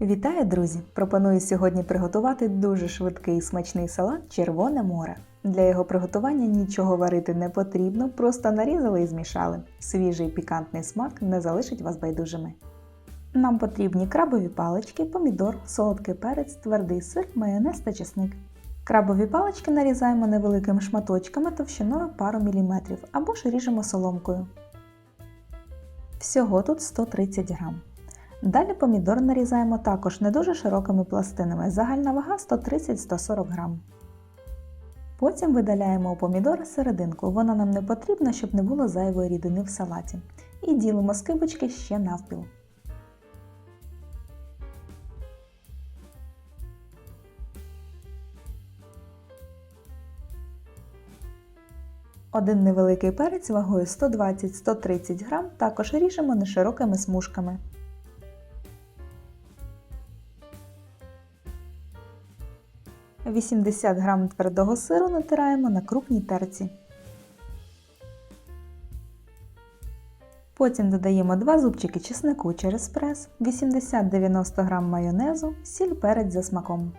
Вітаю, друзі! Пропоную сьогодні приготувати дуже швидкий і смачний салат Червоне море. Для його приготування нічого варити не потрібно, просто нарізали і змішали. Свіжий пікантний смак не залишить вас байдужими. Нам потрібні крабові палички, помідор, солодкий перець, твердий сир, майонез та чесник. Крабові палички нарізаємо невеликими шматочками товщиною пару міліметрів або ж ріжемо соломкою. Всього тут 130 грам. Далі помідор нарізаємо також не дуже широкими пластинами, загальна вага 130-140 грам. Потім видаляємо у помідора серединку, вона нам не потрібна, щоб не було зайвої рідини в салаті. І ділимо скибочки ще навпіл. Один невеликий перець вагою 120-130 грам також ріжемо неширокими смужками. – 80 г твердого сиру натираємо на крупній терці. Потім додаємо 2 зубчики чеснику через прес, 80-90 г майонезу, сіль перець за смаком.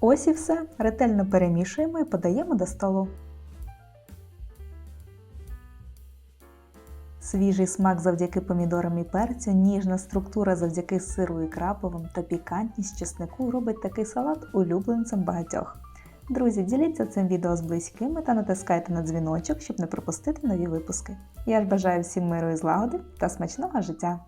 Ось і все. Ретельно перемішуємо і подаємо до столу. Свіжий смак завдяки помідорам і перцю, ніжна структура завдяки сиру і краповим та пікантність чеснику робить такий салат улюбленцем багатьох. Друзі, діліться цим відео з близькими та натискайте на дзвіночок, щоб не пропустити нові випуски. Я ж бажаю всім миру і злагоди та смачного життя!